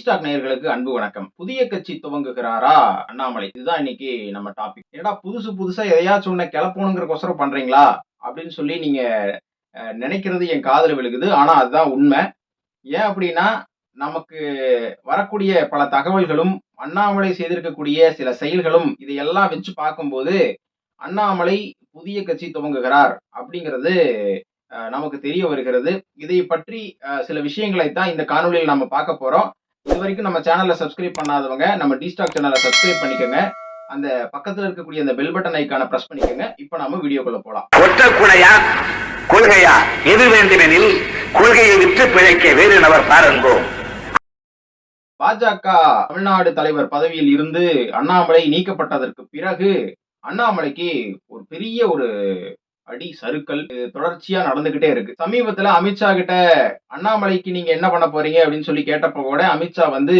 Stock நேயர்களுக்கு அன்பு வணக்கம். புதிய கட்சி துவங்குகிறாரா? அண்ணாமலை இதுதான் இன்னைக்கு நம்ம டாபிக் ஏடா புதுசு புதுசா எதையாச்சும் ஒண்ணு கிளப்பணுங்கிறக்கோசரம் பண்றீங்களா? அப்படின்னு சொல்லி நீங்க நினைக்கிறது என் காதல விழுகுது. ஆனா அதுதான் உண்மை. ஏன் அப்படின்னா நமக்கு வரக்கூடிய பல தகவல்களும் அண்ணாமலை செய்திருக்கக்கூடிய சில செயல்களும் இதையெல்லாம் வச்சு பார்க்கும்போது அண்ணாமலை புதிய கட்சி துவங்குகிறார் அப்படிங்கிறது நமக்கு தெரிய வருகிறது. இதை பற்றி சில விஷயங்களை தான் இந்த காணொலியில் நம்ம பார்க்க போறோம். இது வரைக்கும் நம்ம சேனலை சப்ஸ்கிரைப் பண்ணாதவங்க நம்ம டிஸ்டாக் சேனலை சப்ஸ்கிரைப் பண்ணிக்கோங்க. அந்த பக்கத்துல இருக்கக்கூடிய அந்த பெல் பட்டன் ஐக்கான பிரஸ் பண்ணிக்கோங்க. இப்போ நம்ம வீடியோக்குள்ள போலாம். ஒற்ற குணையா கொள்கையா? எது வேண்டுமெனில் கொள்கையை விற்று பிழைக்க வேறு நபர் பாருங்கோ பாஜக தமிழ்நாடு தலைவர் பதவியில் இருந்து அண்ணாமலை நீக்கப்பட்டதற்கு பிறகு அண்ணாமலைக்கு ஒரு பெரிய ஒரு அடி சருக்கள் தொடர்ச்சியா நடந்துகிட்டே இருக்கு. சமீபத்துல அமித்ஷா கிட்ட அண்ணாமலைக்கு நீங்க என்ன பண்ண போறீங்க? அப்படின்னு சொல்லி கேட்டப்ப கூட அமித்ஷா வந்து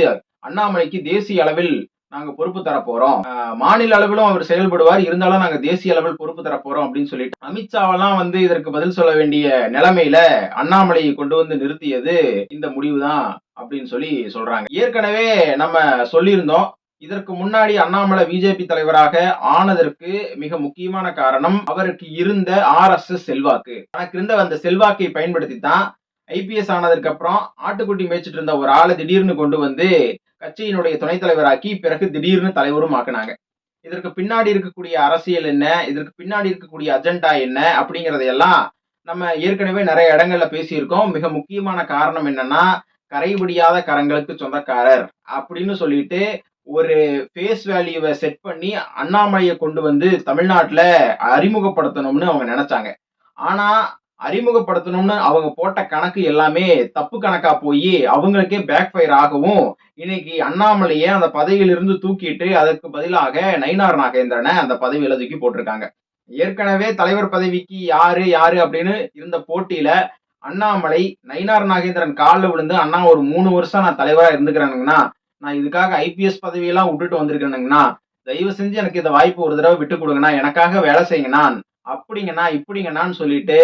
அண்ணாமலைக்கு தேசிய அளவில் நாங்க பொறுப்பு தரப்போறோம் மாநில அளவிலும் அவர் செயல்படுவார். இருந்தாலும் நாங்க தேசிய அளவில் பொறுப்பு தரப்போறோம் அப்படின்னு சொல்லிட்டு. அமித்ஷாவெல்லாம் வந்து இதற்கு பதில் சொல்ல வேண்டிய நிலைமையில அண்ணாமலையை கொண்டு வந்து நிறுத்தியது இந்த முடிவுதான் அப்படின்னு சொல்லி சொல்றாங்க. ஏற்கனவே நம்ம சொல்லியிருந்தோம் இதற்கு முன்னாடி அண்ணாமலை பிஜேபி தலைவராக ஆனதற்கு மிக முக்கியமான காரணம் அவருக்கு இருந்த ஆர்எஸ்எஸ் செல்வாக்கு. தனக்கு இருந்த அந்த செல்வாக்கை பயன்படுத்தி தான் ஐபிஎஸ் ஆனதற்கு அப்புறம் ஆட்டுக்குட்டி மேய்ச்சிட்டு இருந்த ஒரு ஆளை திடீர்னு கொண்டு வந்து கட்சியினுடைய துணைத் தலைவராக்கி பிறகு திடீர்னு தலைவரும் ஆக்குனாங்க. இதற்கு பின்னாடி இருக்கக்கூடிய அரசியல் என்ன? இதற்கு பின்னாடி இருக்கக்கூடிய அஜெண்டா என்ன? அப்படிங்கறதையெல்லாம் நம்ம ஏற்கனவே நிறைய இடங்கள்ல பேசியிருக்கோம். மிக முக்கியமான காரணம் என்னன்னா கரைபிடியாத கரங்களுக்கு சொந்தக்காரர் அப்படின்னு சொல்லிட்டு ஒரு ஃபேஸ் வேல்யூவை செட் பண்ணி அண்ணாமலையை கொண்டு வந்து தமிழ்நாட்டில் அறிமுகப்படுத்தணும்னு அவங்க நினைச்சாங்க. ஆனால் அறிமுகப்படுத்தணும்னு அவங்க போட்ட கணக்கு எல்லாமே தப்பு கணக்கா போய் அவங்களுக்கே பேக் ஃபயர் ஆகவும் இன்னைக்கு அண்ணாமலையை அந்த பதவியிலிருந்து தூக்கிட்டு அதற்கு பதிலாக நயினார் நாகேந்திரனை அந்த பதவியில தூக்கி போட்டிருக்காங்க. ஏற்கனவே தலைவர் பதவிக்கு யாரு யாரு அப்படின்னு இருந்த போட்டியில அண்ணாமலை நயினார் நாகேந்திரன் காலில் விழுந்து அண்ணா ஒரு மூணு வருஷம் நான் தலைவராக இருந்துக்கிறேனுங்கண்ணா. நான் இதுக்காக ஐபிஎஸ் பதவியெல்லாம் விட்டுட்டு வந்திருக்கேனுங்கண்ணா. தயவு செஞ்சு எனக்கு இந்த வாய்ப்பு ஒரு தடவை விட்டு கொடுங்கண்ணா. எனக்காக வேலை செய்யுங்கண்ணா. அப்படிங்கண்ணா இப்படிங்கண்ணான்னு சொல்லிட்டு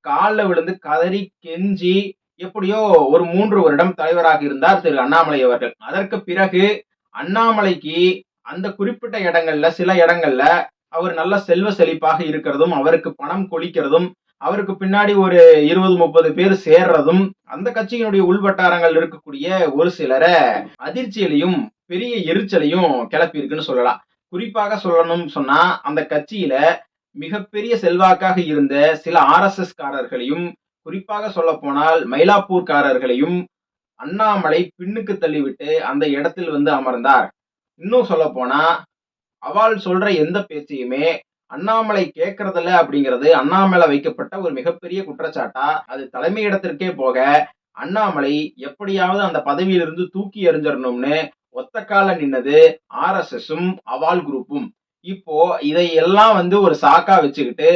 காலில் விழுந்து கதறி கெஞ்சி எப்படியோ ஒரு மூன்று வருடம் தலைவராக இருந்தார் திரு அண்ணாமலை அவர்கள். அதற்கு பிறகு அண்ணாமலைக்கு அந்த குறிப்பிட்ட இடங்கள்ல சில இடங்கள்ல அவர் நல்ல செல்வ செழிப்பாக இருக்கிறதும் அவருக்கு பணம் கொளிக்கிறதும் அவருக்கு பின்னாடி ஒரு இருபது முப்பது பேர் சேர்றதும் அந்த கட்சியினுடைய உள்வட்டாரங்கள் இருக்கக்கூடிய ஒரு சிலரை அதிர்ச்சியிலையும் பெரிய எரிச்சலையும் கிளப்பியிருக்குன்னு சொல்லலாம். குறிப்பாக சொல்லணும்னு சொன்னா அந்த கட்சியில மிகப்பெரிய செல்வாக்காக இருந்த சில ஆர்எஸ்எஸ் காரர்களையும் குறிப்பாக சொல்ல போனால் மயிலாப்பூர்காரர்களையும் அண்ணாமலை பின்னுக்கு தள்ளிவிட்டு அந்த இடத்தில் வந்து அமர்ந்தார். இன்னும் சொல்ல போனா அவள் சொல்ற எந்த பேச்சையுமே அண்ணாமலை கேட்கறதில்ல அப்படிங்கிறது அண்ணாமலை வைக்கப்பட்ட ஒரு மிகப்பெரிய குற்றச்சாட்டா? அது தலைமையிடத்திற்கே போக அண்ணாமலை எப்படியாவது அந்த பதவியிலிருந்து தூக்கி எறிஞ்சிடணும்னு ஒத்த கால நின்னது ஆர்எஸ்எஸும் அவால் குரூப்பும். இப்போ இதையெல்லாம் வந்து ஒரு சாக்கா வச்சுக்கிட்டு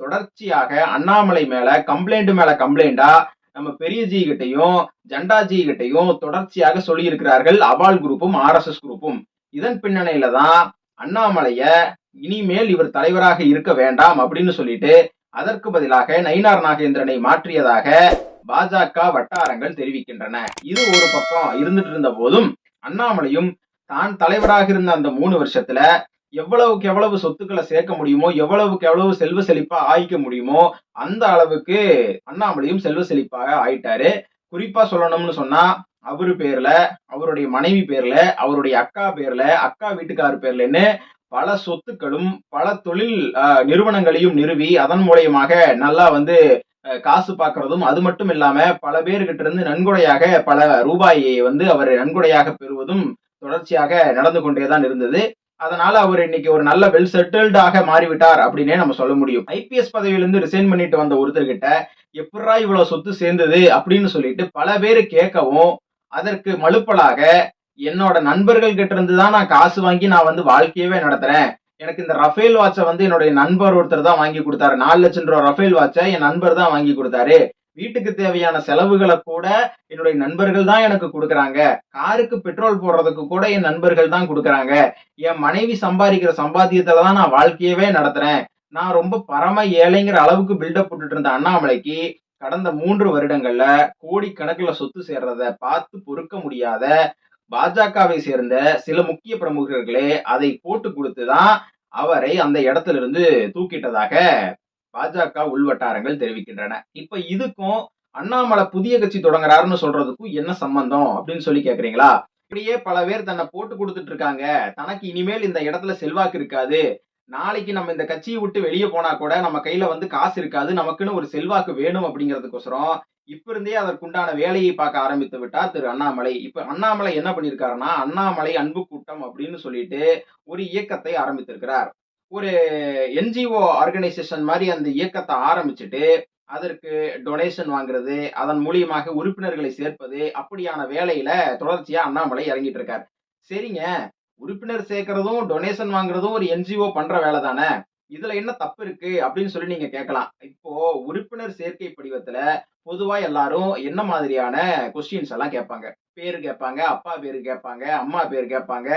தொடர்ச்சியாக அண்ணாமலை மேல கம்ப்ளைண்ட் மேல கம்ப்ளைண்டா நம்ம பெரிய ஜி கிட்டையும் ஜண்டா ஜி கிட்டையும் தொடர்ச்சியாக சொல்லியிருக்கிறார்கள் அவால் குரூப்பும் ஆர்எஸ்எஸ் குரூப்பும். இதன் பின்னணியில தான் அண்ணாமலைய இனிமேல் இவர் தலைவராக இருக்க வேண்டாம் அப்படின்னு சொல்லிட்டு அதற்கு பதிலாக நயினார் நாகேந்திரனை மாற்றியதாக பாஜக வட்டாரங்கள் தெரிவிக்கின்றன. இது ஒரு பக்கம் இருந்துட்டு இருந்த போதும் அண்ணாமலையும் தான் தலைவராக இருந்த அந்த மூணு வருஷத்துல எவ்வளவுக்கு எவ்வளவு சொத்துக்களை சேர்க்க முடியுமோ எவ்வளவுக்கு எவ்வளவு செல்வ செழிப்பா ஆயிக்க முடியுமோ அந்த அளவுக்கு அண்ணாமலையும் செல்வ செழிப்பாக ஆயிட்டாரு. குறிப்பா சொல்லணும்னு சொன்னா அவரு பேர்ல அவருடைய மனைவி பேர்ல அவருடைய அக்கா பேர்ல அக்கா வீட்டுக்கார் பேர்லன்னு பல சொத்துக்களும் பல தொழில் நிறுவனங்களையும் நிறுவி அதன் மூலியமாக நல்லா வந்து காசு பார்க்கறதும் அது மட்டும் இல்லாம பல பேர்கிட்ட இருந்து நன்கொடையாக பல ரூபாயை வந்து அவர் நன்கொடையாக பெறுவதும் தொடர்ச்சியாக நடந்து கொண்டேதான் இருந்தது. அதனால அவர் இன்னைக்கு ஒரு நல்ல வெல் செட்டில்டாக மாறிவிட்டார் அப்படின்னே நம்ம சொல்ல முடியும். ஐபிஎஸ் பதவியிலிருந்து ரிசைன் பண்ணிட்டு வந்த ஒருத்தர்கிட்ட எப்படா இவ்வளவு சொத்து சேர்ந்தது? அப்படின்னு சொல்லிட்டு பல பேர் கேட்கவும் அதற்கு மலுப்பலாக என்னோட நண்பர்கள் கிட்ட இருந்து தான் நான் காசு வாங்கி நான் வந்து வாழ்க்கையவே நடத்துறேன். எனக்கு இந்த ரஃபேல் வாட்சை வந்து என்னுடைய நண்பர் ஒருத்தர் தான் வாங்கி கொடுத்தாரு. நாலு லட்சம் ரூபா ரஃபேல் வாட்சை என் நண்பர் தான் வாங்கி கொடுத்தாரு. வீட்டுக்கு தேவையான செலவுகளை கூட என்னுடைய நண்பர்கள் தான் எனக்கு கொடுக்குறாங்க. காருக்கு பெட்ரோல் போடுறதுக்கு கூட என் நண்பர்கள் தான் கொடுக்குறாங்க. என் மனைவி சம்பாதிக்கிற சம்பாத்தியத்துல தான் நான் வாழ்க்கையவே நடத்துறேன். நான் ரொம்ப பரம ஏழைங்கிற அளவுக்கு பில்டப் போட்டுட்டு இருந்த அண்ணாமலைக்கு கடந்த மூன்று வருடங்கள்ல கோடிக்கணக்கில் சொத்து சேர்றத பார்த்து பொறுக்க முடியாத பாஜகவை சேர்ந்த சில முக்கிய பிரமுகர்களே அதை போட்டு கொடுத்துதான் அவரை அந்த இடத்துல இருந்து தூக்கிட்டதாக பாஜக உள்வட்டாரங்கள் தெரிவிக்கின்றன. இப்ப இதுக்கும் அண்ணாமலை புதிய கட்சி தொடங்குறாருன்னு சொல்றதுக்கும் என்ன சம்பந்தம் அப்படின்னு சொல்லி கேக்குறீங்களா? இப்படியே பல பேர் தன்னை போட்டு கொடுத்துட்டு இருக்காங்க. தனக்கு இனிமேல் இந்த இடத்துல செல்வாக்கு இருக்காது. நாளைக்கு நம்ம இந்த கட்சியை விட்டு வெளியே போனா கூட நம்ம கையில வந்து காசு இருக்காது நமக்குன்னு ஒரு செல்வாக்கு வேணும் அப்படிங்கிறதுக்கோசரம் இப்ப இருந்தே அதற்குண்டான வேலையை பார்க்க ஆரம்பித்து விட்டார் திரு அண்ணாமலை. இப்ப அண்ணாமலை என்ன பண்ணிருக்காருன்னா அண்ணாமலை அன்பு கூட்டம் அப்படின்னு சொல்லிட்டு ஒரு இயக்கத்தை ஆரம்பித்திருக்கிறார். ஒரு என்ஜிஓ ஆர்கனைசேஷன் மாதிரி அந்த இயக்கத்தை ஆரம்பிச்சுட்டு அதற்கு டொனேஷன் வாங்குறது அதன் மூலியமாக உறுப்பினர்களை சேர்ப்பது அப்படியான வேலையில தொடர்ச்சியா அண்ணாமலை இறங்கிட்டு இருக்கார். சரிங்க உறுப்பினர் சேர்க்கறதும் டொனேஷன் வாங்குறதும் ஒரு என்ஜிஓ பண்ற வேலை தானே? இதுல என்ன தப்பு இருக்கு? அப்படின்னு சொல்லி நீங்க கேட்கலாம். இப்போ உறுப்பினர் சேர்க்கை படிவத்துல பொதுவா எல்லாரும் என்ன மாதிரியான கொஸ்டின்ஸ் எல்லாம் கேட்பாங்க? பேரு கேட்பாங்க அப்பா பேரு கேட்பாங்க அம்மா பேர் கேட்பாங்க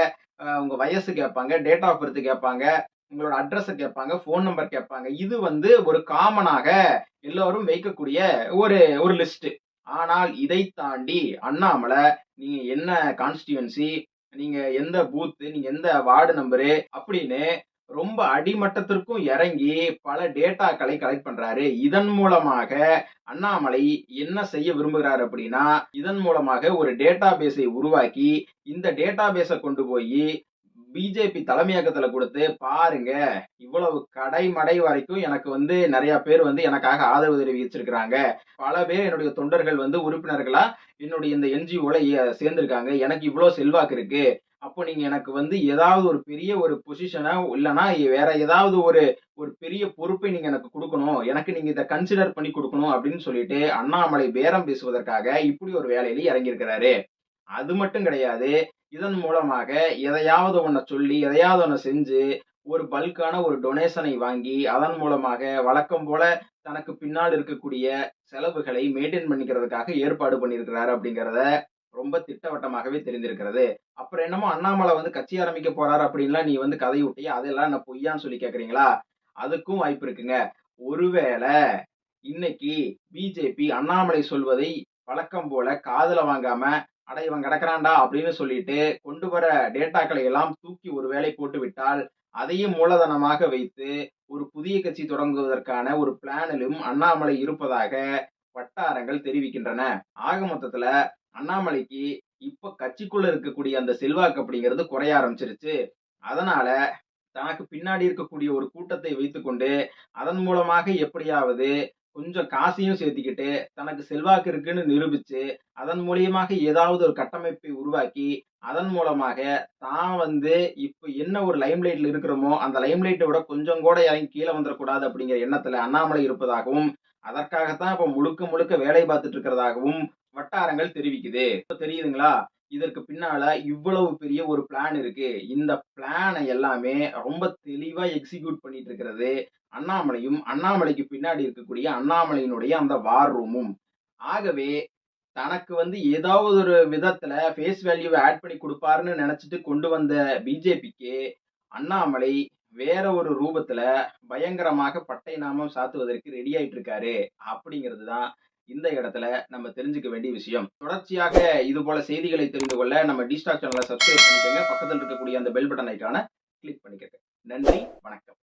உங்க வயசு கேட்பாங்க டேட் ஆஃப் பர்த் கேட்பாங்க உங்களோட அட்ரஸ் கேட்பாங்க ஃபோன் நம்பர் கேட்பாங்க. இது வந்து ஒரு காமனாக எல்லோரும் வைக்கக்கூடிய ஒரு ஒரு லிஸ்ட் ஆனால் இதை தாண்டி அண்ணாமலை நீங்க என்ன கான்ஸ்டியூன்சி நீங்க எந்த பூத்து நீங்க எந்த வார்டு நம்பரு அப்படின்னு ரொம்ப அடிமட்டத்திற்கும் இறங்கி பல டேட்டாக்களை கலெக்ட் பண்றாரு. இதன் மூலமாக அண்ணாமலை என்ன செய்ய விரும்புகிறார் அப்படின்னா இதன் மூலமாக ஒரு டேட்டா பேஸை உருவாக்கி இந்த டேட்டா பேஸை கொண்டு போய் பிஜேபி தலைமையகத்துல கொடுத்து பாருங்க இவ்வளவு கடைமடை வரைக்கும் எனக்கு வந்து நிறைய பேர் வந்து எனக்காக ஆதரவு தெரிவிச்சிருக்கிறாங்க. பல பேர் என்னுடைய தொண்டர்கள் வந்து உறுப்பினர்களா என்னுடைய இந்த என்ஜிஓல சேர்ந்திருக்காங்க. எனக்கு இவ்வளவு செல்வாக்கு இருக்கு. அப்போ நீங்க எனக்கு வந்து ஏதாவது ஒரு பெரிய ஒரு பொசிஷனை இல்லைன்னா வேற ஏதாவது ஒரு ஒரு பெரிய பொறுப்பை நீங்க எனக்கு கொடுக்கணும். எனக்கு நீங்க இதை கன்சிடர் பண்ணி கொடுக்கணும் அப்படின்னு சொல்லிட்டு அண்ணாமலை பேரம் பேசுவதற்காக இப்படி ஒரு வேலையில இறங்கியிருக்கிறாரு. அது மட்டும் கிடையாது. இதன் மூலமாக எதையாவது ஒன்றை சொல்லி எதையாவது ஒன்றை செஞ்சு ஒரு பல்கான ஒரு டொனேஷனை வாங்கி அதன் மூலமாக வழக்கம் போல தனக்கு பின்னால் இருக்கக்கூடிய செலவுகளை மெயின்டைன் பண்ணிக்கிறதுக்காக ஏற்பாடு பண்ணியிருக்கிறாரு அப்படிங்கிறத ரொம்ப திட்டவட்டமாகவே தெரிந்திருக்கிறது. அப்புறம் என்னமோ அண்ணாமலை வந்து கட்சி ஆரம்பிக்க போறாரு அப்படின்லாம் நீ வந்து கதை விட்டியா அதெல்லாம் நான் பொய்யான்னு சொல்லி கேக்குறீங்களா? அதுக்கும் வாய்ப்பு இருக்குங்க. ஒருவேளை இன்னைக்கு பிஜேபி அண்ணாமலை சொல்வதை வழக்கம் போல காதல வாங்காம அட இவன் கிடக்கிறான்டா அப்படின்னு சொல்லிட்டு கொண்டு வர டேட்டாக்களை எல்லாம் தூக்கி ஒரு வேலை போட்டு விட்டால் அதையும் மூலதனமாக வைத்து ஒரு புதிய கட்சி தொடங்குவதற்கான ஒரு பிளானிலும் அண்ணாமலை இருப்பதாக வட்டாரங்கள் தெரிவிக்கின்றன. ஆக மொத்தத்துல அண்ணாமலைக்கு இப்ப கட்சிக்குள்ள இருக்கக்கூடிய அந்த செல்வாக்கு அப்படிங்கிறது குறைய ஆரம்பிச்சிருச்சு. அதனால தனக்கு பின்னாடி இருக்கக்கூடிய ஒரு கூட்டத்தை வைத்துக்கொண்டு அதன் மூலமாக எப்படியாவது கொஞ்சம் காசையும் சேர்த்திக்கிட்டு தனக்கு செல்வாக்கு இருக்குன்னு நிரூபிச்சு அதன் மூலியமாக ஏதாவது ஒரு கட்டமைப்பை உருவாக்கி அதன் மூலமாக தான் வந்து இப்போ என்ன ஒரு லைம்லைட்ல இருக்கிறோமோ அந்த லைம்லைட்டை விட கொஞ்சம் கூட இறங்கி கீழே வந்துடக்கூடாது அப்படிங்கிற எண்ணத்துல அண்ணாமலை இருப்பதாகவும் அதற்காகத்தான் இப்போ முழுக்க முழுக்க வேலை பார்த்துட்டு இருக்கிறதாகவும் வட்டாரங்கள் தெரிவிக்குது. இப்போ தெரியுதுங்களா? இதற்கு பின்னால இவ்வளவு பெரிய ஒரு பிளான் இருக்கு. இந்த பிளானை எல்லாமே ரொம்ப தெளிவா எக்ஸிக்யூட் பண்ணிட்டு இருக்கிறது அண்ணாமலையும் அண்ணாமலைக்கு பின்னாடி இருக்கக்கூடிய அண்ணாமலையினுடைய அந்த வார் ரூமும் ஆகவே தனக்கு வந்து ஏதாவது ஒரு விதத்துல ஃபேஸ் வேல்யூவை ஆட் பண்ணி கொடுப்பாருன்னு நினைச்சிட்டு கொண்டு வந்த பிஜேபிக்கு அண்ணாமலை வேற ஒரு ரூபத்துல பயங்கரமாக பட்டை நாமம் சாத்துவதற்கு ரெடி ஆயிட்டு இருக்காரு. அப்படிங்கிறது தான் இந்த இடத்துல நம்ம தெரிஞ்சுக்க வேண்டிய விஷயம். தொடர்ச்சியாக இது போல செய்திகளை தெரிந்து கொள்ள நம்ம டிஸ்டாக் சேனலை சப்ஸ்கிரைப் பண்ணிக்கோங்க. பக்கத்தில் இருக்கக்கூடிய அந்த பெல் பட்டனைக்கான கிளிக் பண்ணிக்கோங்க. நன்றி வணக்கம்.